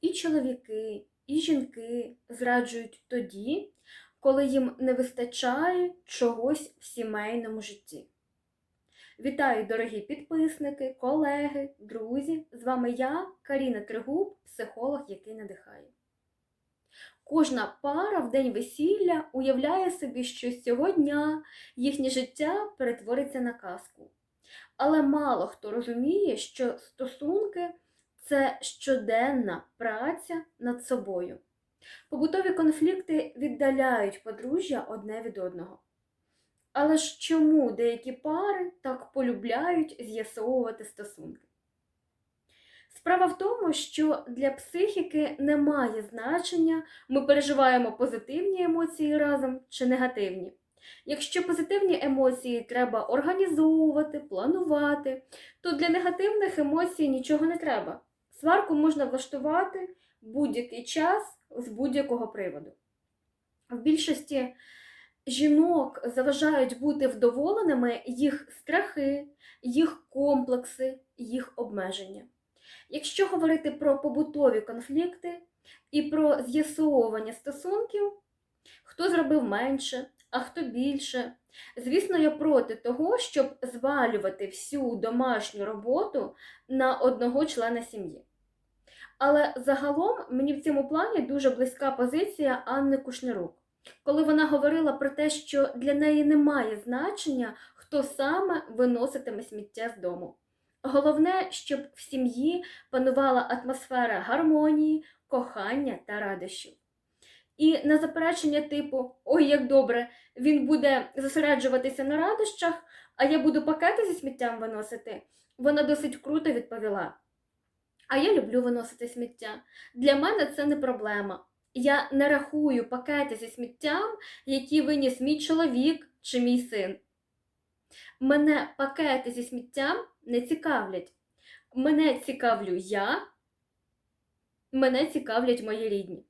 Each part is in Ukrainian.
І чоловіки, і жінки зраджують тоді, коли їм не вистачає чогось в сімейному житті. Вітаю, дорогі підписники, колеги, друзі! З вами я, Каріна Тригуб, психолог, який надихає. Кожна пара в день весілля уявляє собі, що дня їхнє життя перетвориться на казку. Але мало хто розуміє, що стосунки це щоденна праця над собою. Побутові конфлікти віддаляють подружжя одне від одного. Але ж чому деякі пари так полюбляють з'ясовувати стосунки? Справа в тому, що для психіки немає значення, ми переживаємо позитивні емоції разом чи негативні. Якщо позитивні емоції треба організовувати, планувати, то для негативних емоцій нічого не треба. Сварку можна влаштувати будь-який час з будь-якого приводу. В більшості жінок заважають бути вдоволеними їх страхи, їх комплекси, їх обмеження. Якщо говорити про побутові конфлікти і про з'ясовування стосунків, хто зробив менше, а хто більше, звісно, я проти того, щоб звалювати всю домашню роботу на одного члена сім'ї. Але загалом мені в цьому плані дуже близька позиція Анни Кушнирук, коли вона говорила про те, що для неї немає значення, хто саме виноситиме сміття з дому. Головне, щоб в сім'ї панувала атмосфера гармонії, кохання та радощів. І на заперечення типу Ой, як добре, він буде зосереджуватися на радощах, а я буду пакети зі сміттям виносити, вона досить круто відповіла. А я люблю виносити сміття. Для мене це не проблема. Я не рахую пакети зі сміттям, які виніс мій чоловік чи мій син. Мене пакети зі сміттям не цікавлять. Мене цікавлю я, мене цікавлять мої рідні.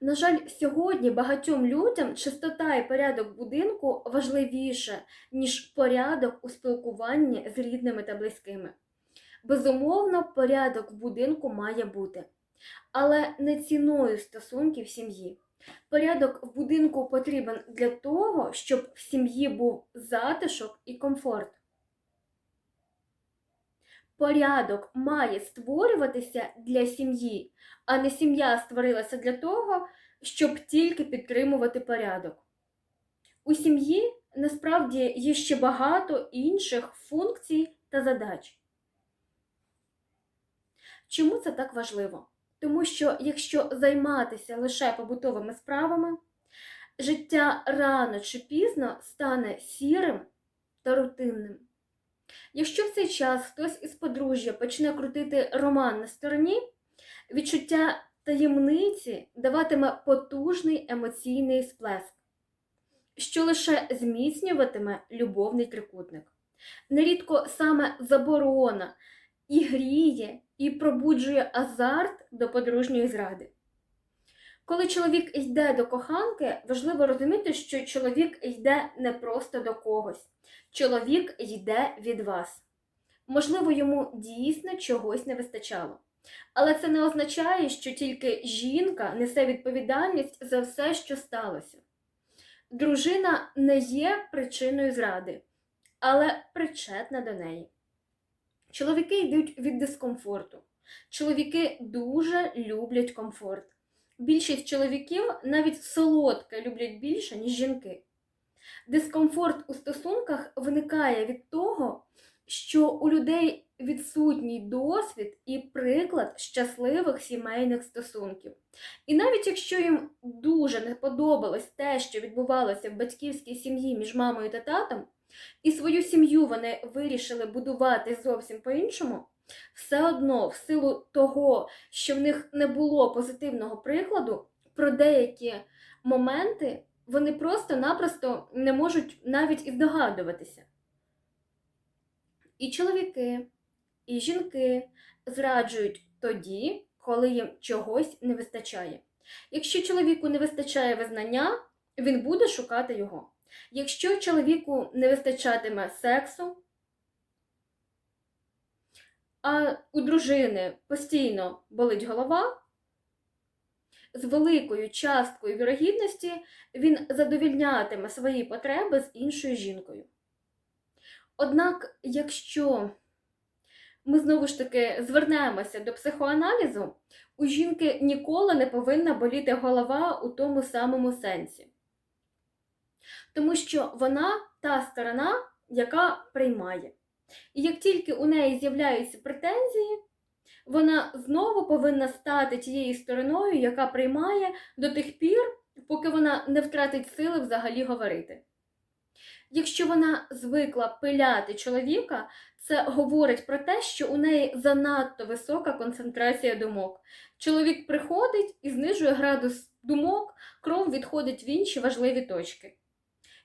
На жаль, сьогодні багатьом людям чистота і порядок будинку важливіше, ніж порядок у спілкуванні з рідними та близькими. Безумовно, порядок в будинку має бути, але не ціною стосунків сім'ї. Порядок в будинку потрібен для того, щоб в сім'ї був затишок і комфорт. Порядок має створюватися для сім'ї, а не сім'я створилася для того, щоб тільки підтримувати порядок. У сім'ї насправді є ще багато інших функцій та задач. Чому це так важливо? Тому що якщо займатися лише побутовими справами, життя рано чи пізно стане сірим та рутинним. Якщо в цей час хтось із подружжя почне крутити роман на стороні, відчуття таємниці даватиме потужний емоційний сплеск, що лише зміцнюватиме любовний трикутник. Нерідко саме заборона і гріє, і пробуджує азарт до подружньої зради. Коли чоловік йде до коханки, важливо розуміти, що чоловік йде не просто до когось, чоловік йде від вас. Можливо, йому дійсно чогось не вистачало. Але це не означає, що тільки жінка несе відповідальність за все, що сталося. Дружина не є причиною зради, але причетна до неї. Чоловіки йдуть від дискомфорту. Чоловіки дуже люблять комфорт. Більшість чоловіків навіть солодке люблять більше, ніж жінки. Дискомфорт у стосунках виникає від того, що у людей відсутній досвід і приклад щасливих сімейних стосунків. І навіть якщо їм дуже не подобалось те, що відбувалося в батьківській сім'ї між мамою та татом, і свою сім'ю вони вирішили будувати зовсім по-іншому, все одно, в силу того, що в них не було позитивного прикладу, про деякі моменти вони просто-напросто не можуть навіть і здогадуватися. І чоловіки, і жінки зраджують тоді, коли їм чогось не вистачає. Якщо чоловіку не вистачає визнання, він буде шукати його. Якщо чоловіку не вистачатиме сексу, а у дружини постійно болить голова, з великою часткою вірогідності він задовільнятиме свої потреби з іншою жінкою. Однак, якщо ми знову ж таки звернемося до психоаналізу, у жінки ніколи не повинна боліти голова у тому самому сенсі. Тому що вона та сторона, яка приймає. І як тільки у неї з'являються претензії, вона знову повинна стати тією стороною, яка приймає до тих пір, поки вона не втратить сили взагалі говорити. Якщо вона звикла пиляти чоловіка, це говорить про те, що у неї занадто висока концентрація думок. Чоловік приходить і знижує градус думок, кров відходить в інші важливі точки.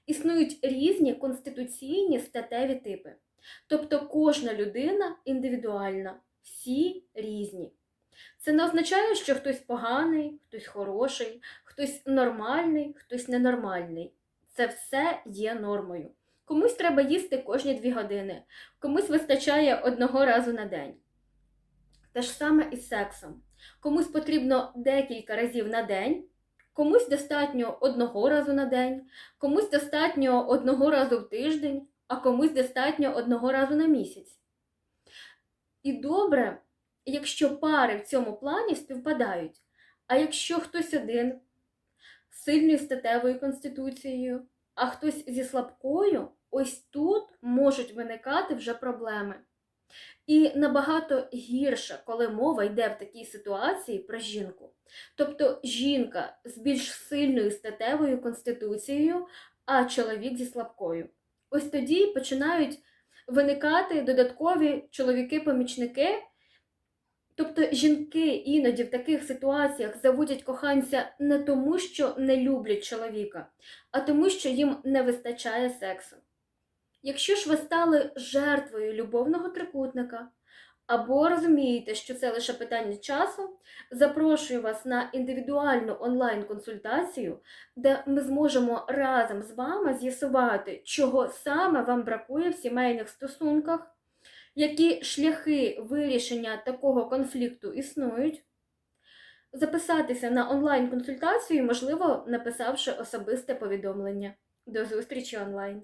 Існують різні конституційні статеві типи. Тобто кожна людина індивідуальна, всі різні. Це не означає, що хтось поганий, хтось хороший, хтось нормальний, хтось ненормальний. Це все є нормою. Комусь треба їсти кожні дві години, комусь вистачає одного разу на день. Те ж саме із сексом. Комусь потрібно декілька разів на день, комусь достатньо одного разу на день, комусь достатньо одного разу в тиждень, а комусь достатньо одного разу на місяць. І добре, якщо пари в цьому плані співпадають. А якщо хтось один з сильною статевою конституцією, а хтось зі слабкою, ось тут можуть виникати вже проблеми. І набагато гірше, коли мова йде в такій ситуації про жінку. Тобто жінка з більш сильною статевою конституцією, а чоловік зі слабкою. Ось тоді починають виникати додаткові чоловіки-помічники. Тобто жінки іноді в таких ситуаціях заводять коханця не тому, що не люблять чоловіка, а тому, що їм не вистачає сексу. Якщо ж ви стали жертвою любовного трикутника, або розумієте, що це лише питання часу, запрошую вас на індивідуальну онлайн-консультацію, де ми зможемо разом з вами з'ясувати, чого саме вам бракує в сімейних стосунках, які шляхи вирішення такого конфлікту існують. Записатися на онлайн-консультацію можливо, написавши особисте повідомлення. До зустрічі онлайн!